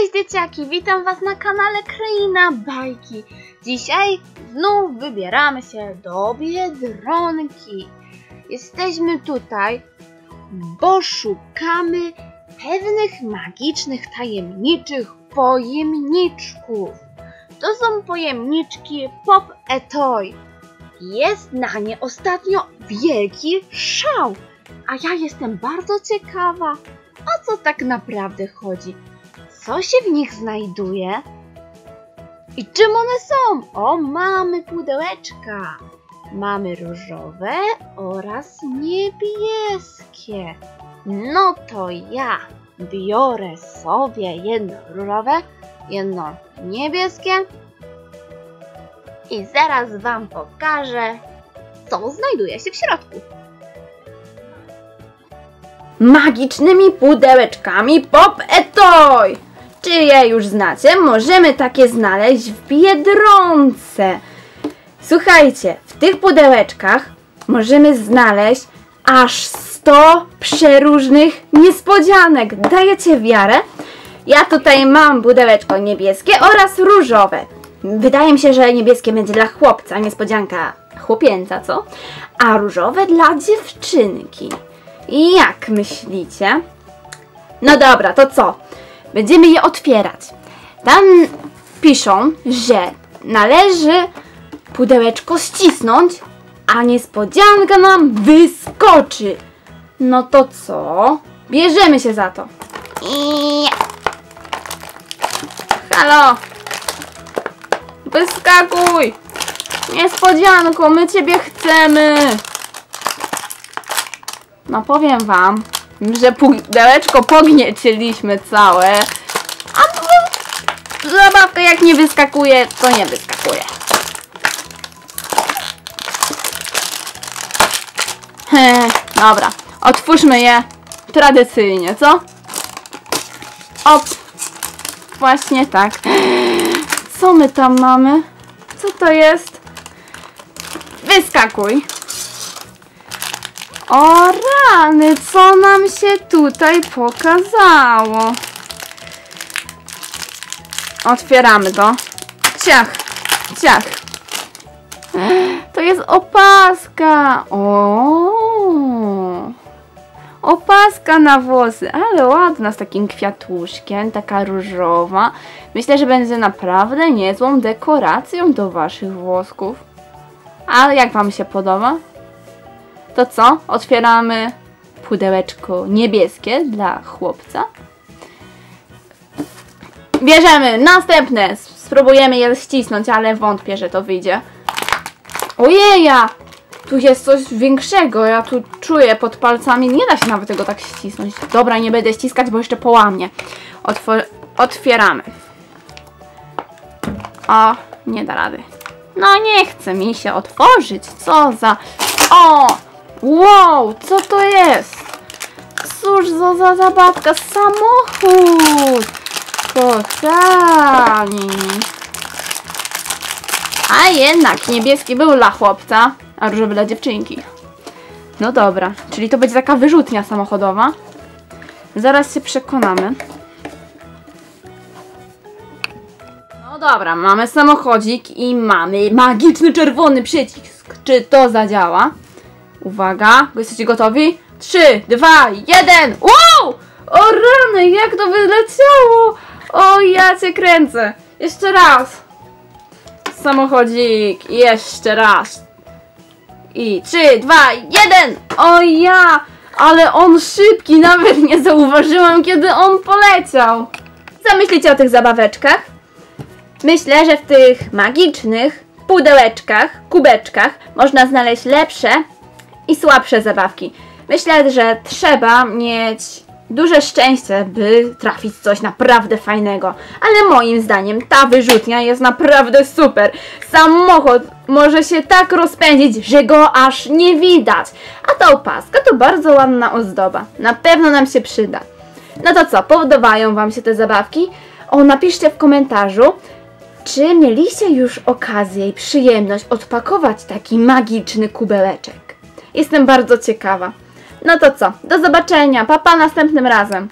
Cześć dzieciaki, witam was na kanale Kraina Bajki. Dzisiaj znów wybieramy się do Biedronki. Jesteśmy tutaj, bo szukamy pewnych magicznych, tajemniczych pojemniczków. To są pojemniczki Pop Etoy. Jest na nie ostatnio wielki szał, a ja jestem bardzo ciekawa, o co tak naprawdę chodzi. Co się w nich znajduje? I czym one są? O, mamy pudełeczka. Mamy różowe oraz niebieskie. No to ja biorę sobie jedno różowe, jedno niebieskie i zaraz Wam pokażę, co znajduje się w środku. magicznymi pudełeczkami Pop Etoy. Czy je już znacie? Możemy takie znaleźć w Biedronce. Słuchajcie, w tych pudełeczkach możemy znaleźć aż 100 przeróżnych niespodzianek. Dajecie wiarę? Ja tutaj mam pudełeczko niebieskie oraz różowe. Wydaje mi się, że niebieskie będzie dla chłopca, niespodzianka chłopięca, co? A różowe dla dziewczynki. Jak myślicie? No dobra, to co? Będziemy je otwierać. Tam piszą, że należy pudełeczko ścisnąć, a niespodzianka nam wyskoczy. No to co? Bierzemy się za to. Halo! Wyskakuj! Niespodzianko, my ciebie chcemy! No powiem wam, że pudełeczko pognieciliśmy całe. A no, zabawka jak nie wyskakuje, to nie wyskakuje. Dobra, otwórzmy je tradycyjnie, co? Op, właśnie tak. Co my tam mamy? Co to jest? Wyskakuj. O rany, co nam się tutaj pokazało? Otwieramy to. Ciach, ciach. To jest opaska. O. Opaska na włosy, ale ładna, z takim kwiatuszkiem, taka różowa. Myślę, że będzie naprawdę niezłą dekoracją do waszych włosków. Ale jak wam się podoba? To co? Otwieramy pudełeczko niebieskie dla chłopca. Bierzemy następne. Spróbujemy je ścisnąć, ale wątpię, że to wyjdzie. Ojeja! Tu jest coś większego. Ja tu czuję pod palcami. Nie da się nawet tego tak ścisnąć. Dobra, nie będę ściskać, bo jeszcze połamie. Otwor otwieramy. O, nie da rady. No nie chce mi się otworzyć. Co za... O! Wow, co to jest? Cóż za, za zabawka, samochód! Kochani! A jednak niebieski był dla chłopca, a różowy dla dziewczynki. No dobra, czyli to będzie taka wyrzutnia samochodowa. Zaraz się przekonamy. No dobra, mamy samochodzik i mamy magiczny czerwony przycisk. Czy to zadziała? Uwaga, jesteście gotowi? 3, 2, 1. Wow! O rany, jak to wyleciało! O, ja cię kręcę. Jeszcze raz. Samochodzik. Jeszcze raz. I 3, 2, 1. O ja! Ale on szybki, nawet nie zauważyłam, kiedy on poleciał. Co myślicie o tych zabaweczkach? Myślę, że w tych magicznych pudełeczkach, kubeczkach można znaleźć lepsze i słabsze zabawki. Myślę, że trzeba mieć duże szczęście, by trafić coś naprawdę fajnego. Ale moim zdaniem ta wyrzutnia jest naprawdę super. Samochód może się tak rozpędzić, że go aż nie widać. A ta opaska to bardzo ładna ozdoba. Na pewno nam się przyda. No to co, podobają Wam się te zabawki? O, napiszcie w komentarzu, czy mieliście już okazję i przyjemność odpakować taki magiczny kubełeczek. Jestem bardzo ciekawa. No to co, do zobaczenia, papa pa, następnym razem.